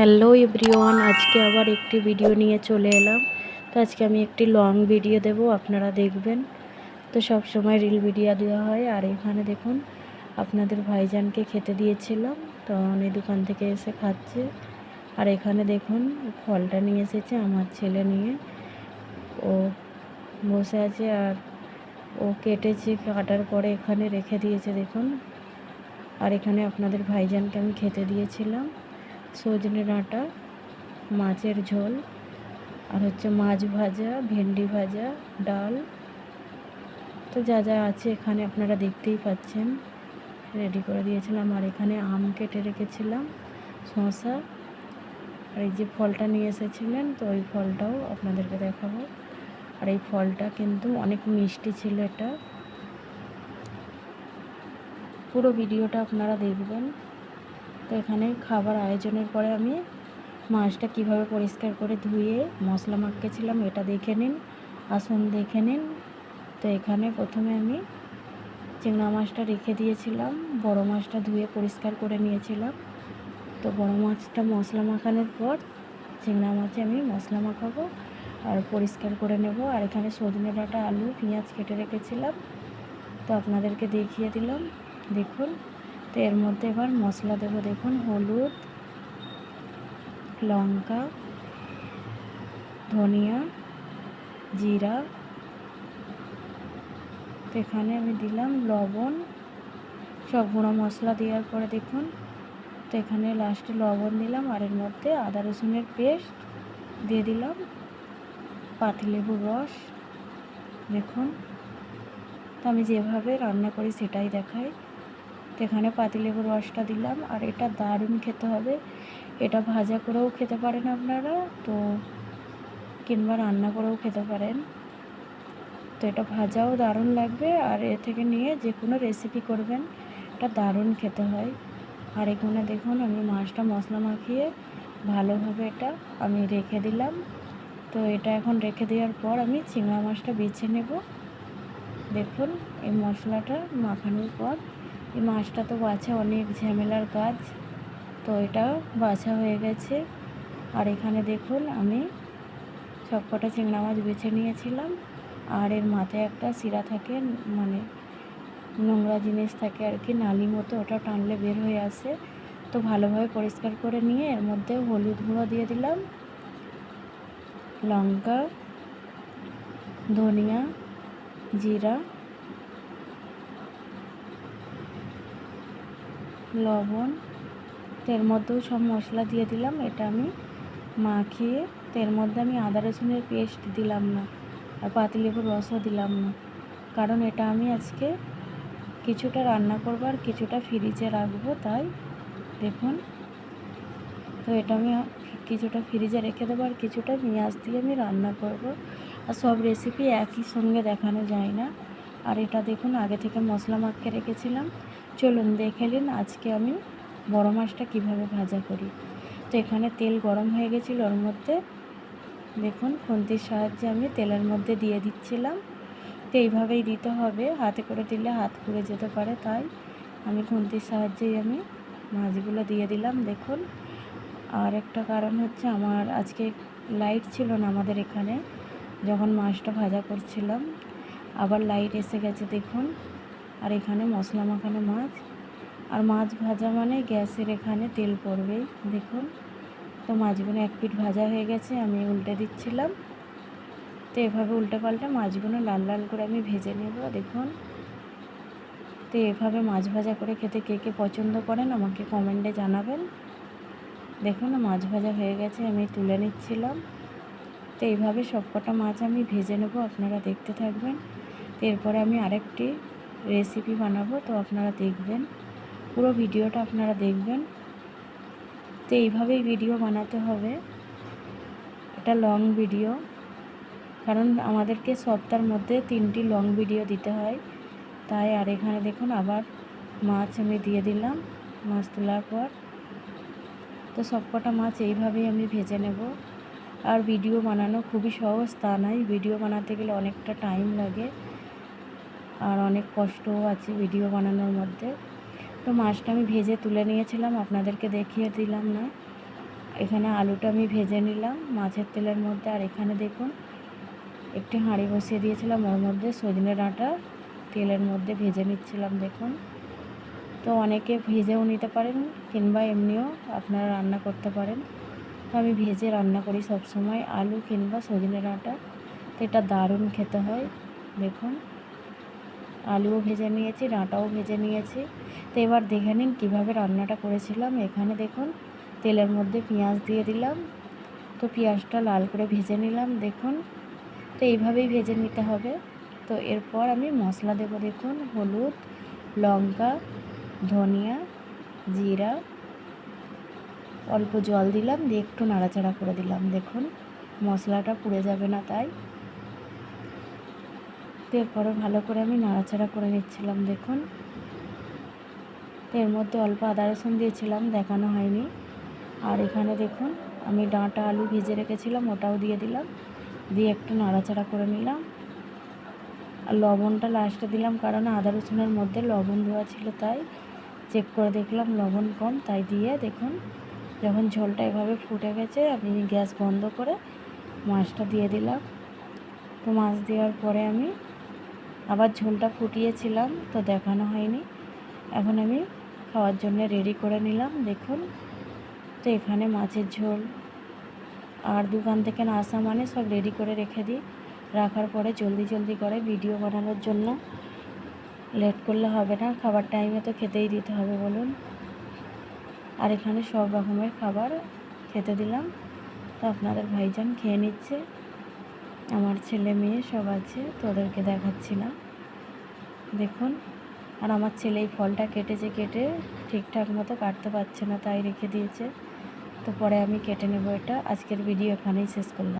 Hello everyone, আজকে আবার একটি ভিডিও নিয়ে চলে এলাম। তো আজকে আমি একটি লং ভিডিও দেব, আপনারা দেখবেন। তো সব সময় রিল ভিডিও দেওয়া হয়। আর এখানে দেখুন, আপনাদের ভাইজানকে খেতে দিয়েছিলাম। তো উনি দোকান থেকে এসে খাচ্ছে। আর এখানে দেখুন, ফলটা নিয়ে এসেছে আমার ছেলে নিয়ে। ও বসে আছে আর ও কেটেছে, কাটার পরে এখানে রেখে দিয়েছে, দেখুন। আর এখানে আপনাদের ভাইজানকে আমি খেতে দিয়েছিলাম। সজনে ডাঁটা, মাছের ঝোল, আর হচ্ছে মাছ ভাজা, ভেন্ডি ভাজা, ডাল। তো যা যা আছে এখানে আপনারা দেখতেই পাচ্ছেন। রেডি করে দিয়েছিলাম। আর এখানে আম কেটে রেখেছিলাম, শসা। আর এই যে ফলটা নিয়ে এসেছিলেন, তো ওই ফলটাও আপনাদেরকে দেখাবো। আর এই ফলটা কিন্তু অনেক মিষ্টি ছিল এটা। পুরো ভিডিওটা আপনারা দেখবেন। তো এখানে খাবার আয়োজনের পরে আমি মাছটা কীভাবে পরিষ্কার করে ধুয়ে মশলা মাখিয়েছিলাম এটা দেখে নিন, আসুন দেখে নিন। তো এখানে প্রথমে আমি চিংড়া মাছটা রেখে দিয়েছিলাম, বড় মাছটা ধুয়ে পরিষ্কার করে নিয়েছিলাম। তো বড় মাছটা মশলা মাখানোর পর চিংড়া মাছে আমি মশলা মাখাবো আর পরিষ্কার করে নেব। আর এখানে সজনে ডাঁটা, আলু, পেঁয়াজ কেটে রেখেছিলাম। তো আপনাদেরকে দেখিয়ে দিলাম। দেখুন তো এর মধ্যে এবার মশলা দেবো, দেখুন, হলুদ, লঙ্কা, ধনিয়া, জিরা। তো এখানে আমি দিলাম লবণ। সব গুঁড়ো মশলা দেওয়ার পরে দেখুন, তো এখানে লাস্টে লবণ দিলাম আর এর মধ্যে আদা রসুনের পেস্ট দিয়ে দিলাম। পাতিলেবুর রস, দেখুন। তো আমি যেভাবে রান্না করি সেটাই দেখাই। এখানে পাতিলেবুর রসটা দিলাম, আর এটা দারুণ খেতে হবে। এটা ভাজা করেও খেতে পারেন আপনারা, তো কিংবা রান্না করেও খেতে পারেন। তো এটা ভাজাও দারুণ লাগবে, আর এ থেকে নিয়ে যে কোনো রেসিপি করবেন, এটা দারুণ খেতে হয়। আর এখানে দেখুন, আমি মাছটা মশলা মাখিয়ে ভালোভাবে এটা আমি রেখে দিলাম। তো এটা এখন রেখে দেওয়ার পর আমি চিংড়া মাছটা বেছে নেব। দেখুন, এই মশলাটা মাখানোর পর এই মাছটা তো বাছা অনেক ঝামেলার কাজ, তো এটা বাছা হয়ে গেছে। আর এখানে দেখুন, আমি সবকটা চিংড়া মাছ বেছে নিয়েছিলাম। আর এর মাথায় একটা শিরা থাকে মানে নোংরা জিনিস থাকে আর কি, নালি মতো, ওটা টানলে বের হয়ে আসে। তো ভালোভাবে পরিষ্কার করে নিয়ে এর মধ্যে হলুদ গুঁড়ো দিয়ে দিলাম, লঙ্কা, ধনিয়া, জিরা লবণ, তের মধ্যেও সব মশলা দিয়ে দিলাম, এটা আমি মাখিয়ে, তের মধ্যে আমি আদা রসুনের পেস্ট দিলাম না, আর পাতিলেবুর রসও দিলাম না, কারণ এটা আমি আজকে কিছুটা রান্না করব আর কিছুটা ফ্রিজে রাখব, তাই দেখুন। তো এটা আমি কিছুটা ফ্রিজে রেখে দেবো আর কিছুটা পেঁয়াজ দিয়ে আমি রান্না করব, আর সব রেসিপি একই সঙ্গে দেখানো যায় না, আর এটা দেখুন, আগে থেকে মশলা মাখিয়ে রেখেছিলাম। চলুন দেখে নিন আজকে আমি বড় মাছটা কীভাবে ভাজা করি। তো এখানে তেল গরম হয়ে গেছিল, ওর মধ্যে দেখুন খুন্তির সাহায্যে আমি তেলের মধ্যে দিয়ে দিচ্ছিলাম। তো এইভাবেই দিতে হবে, হাতে করে দিলে হাত পুড়ে যেতে পারে, তাই আমি খুন্তির সাহায্যেই আমি মাছগুলো দিয়ে দিলাম, দেখুন। আর একটা কারণ হচ্ছে আমার আজকে লাইট ছিল না আমাদের এখানে, যখন মাছটা ভাজা করছিলাম, আবার লাইট এসে গেছে, দেখুন। আর এখানে মশলা মাখানো মাছ। আর মাছ ভাজা মানে গ্যাসের এখানে তেল পড়বেই দেখুন। তো মাছগুলো এক পিঠ ভাজা হয়ে গেছে, আমি উল্টে দিচ্ছিলাম। তো এভাবে উল্টে পাল্টে মাছগুলো লাল লাল করে আমি ভেজে নেব, দেখুন। তো এভাবে মাছ ভাজা করে খেতে কে কে পছন্দ করেন আমাকে কমেন্টে জানাবেন। দেখুন, মাছ ভাজা হয়ে গেছে, আমি তুলে নিচ্ছিলাম। তো এইভাবে সবকটা মাছ আমি ভেজে নেব, আপনারা দেখতে থাকবেন। এরপরে আমি আরেকটি রেসিপি বানাবো, তো আপনারা দেখবেন। পুরো ভিডিওটা আপনারা দেখবেন। তো এইভাবেই ভিডিও বানাতে হবে। এটা লং ভিডিও কারণ আমাদেরকে সপ্তাহের মধ্যে তিনটি লং ভিডিও দিতে হয়। তাই আর এখানে দেখুন আবার মাছ আমি দিয়ে দিলাম, মাছ তোলার পর। তো সবকটা মাছ এইভাবেই আমি ভেজে নেব। আর ভিডিও বানানো খুবই সহজ তা নয়। ভিডিও বানাতে গেলে অনেকটা টাইম লাগে। আর অনেক কষ্টও আছে ভিডিও বানানোর মধ্যে। তো মাছটা আমি ভেজে তুলে নিয়েছিলাম, আপনাদেরকে দেখিয়ে দিলাম না। এখানে আলুটা আমি ভেজে নিলাম মাছের তেলের মধ্যে। আর এখানে দেখুন, একটি হাঁড়ি বসিয়ে দিয়েছিলাম, ওর মধ্যে সজনে ডাঁটা তেলের মধ্যে ভেজে নিচ্ছিলাম, দেখুন। তো অনেকে ভেজেও নিতে পারেন কিংবা এমনিও আপনারা রান্না করতে পারেন। তো আমি ভেজে রান্না করি সব সময় আলু কিংবা সজনে ডাঁটা। তো এটা দারুণ খেতে হয়, দেখুন। আলুও ভেজে নিয়েছি, ডাঁটাও ভেজে নিয়েছি। তো এবার দেখে নিন কীভাবে রান্নাটা করেছিলাম। এখানে দেখুন, তেলের মধ্যে পেঁয়াজ দিয়ে দিলাম। তো পেঁয়াজটা লাল করে ভেজে নিলাম, দেখুন। তো এইভাবেই ভেজে নিতে হবে। তো এরপর আমি মশলা দেবো, দেখুন, হলুদ, লঙ্কা, ধনিয়া, জিরা। অল্প জল দিলাম, দিয়ে একটু নাড়াচাড়া করে দিলাম, দেখুন। মশলাটা পুড়ে যাবে না তাই। এরপরে ভালো করে আমি নাড়াচাড়া করে নিচ্ছিলাম, দেখুন। তো এর মধ্যে অল্প আদা রসুন দিয়েছিলাম, দেখানো হয়নি। আর এখানে দেখুন, আমি ডাঁটা আলু ভেজে রেখেছিলাম, ওটাও দিয়ে দিলাম। দিয়ে একটু নাড়াচাড়া করে নিলাম। আর লবণটা লাস্টে দিলাম, কারণ আদা রসুনের মধ্যে লবণ দেওয়া ছিল তাই। চেক করে দেখলাম, লবণ কম, তাই দিয়ে দেখুন, যখন ঝোলটা এভাবে ফুটে গেছে, আমি গ্যাস বন্ধ করে মাছটা দিয়ে দিলাম। তো মাছ দেওয়ার পরে আমি আবার ঝোলটা ফুটিয়েছিলাম, তো দেখানো হয়নি। এখন আমি খাওয়ার জন্য রেডি করে নিলাম, দেখুন। তো এখানে মাছের ঝোল। আর দোকান থেকে না আসা মানে সব রেডি করে রেখে দিই। রাখার পরে জলদি জলদি করে ভিডিও বানানোর জন্য। লেট করলে হবে না, খাবার টাইমে তো খেতেই দিতে হবে বলুন। আর এখানে সব রকমের খাবার খেতে দিলাম। তো আপনাদের ভাইজান খেয়ে নিচ্ছে। আমার ছেলে মেয়ে সব আছে, তোদেরকে দেখাচ্ছিলাম। দেখাচ্ছি দেখুন, আর আমার ছেলে এই ফলটা কেটেছে কেটে ঠিকঠাক মতো কাটতে পারছে না, তাই রেখে দিয়েছে। তো পরে আমি কেটে নেব এটা। আজকের ভিডিও এখানেই শেষ করলাম।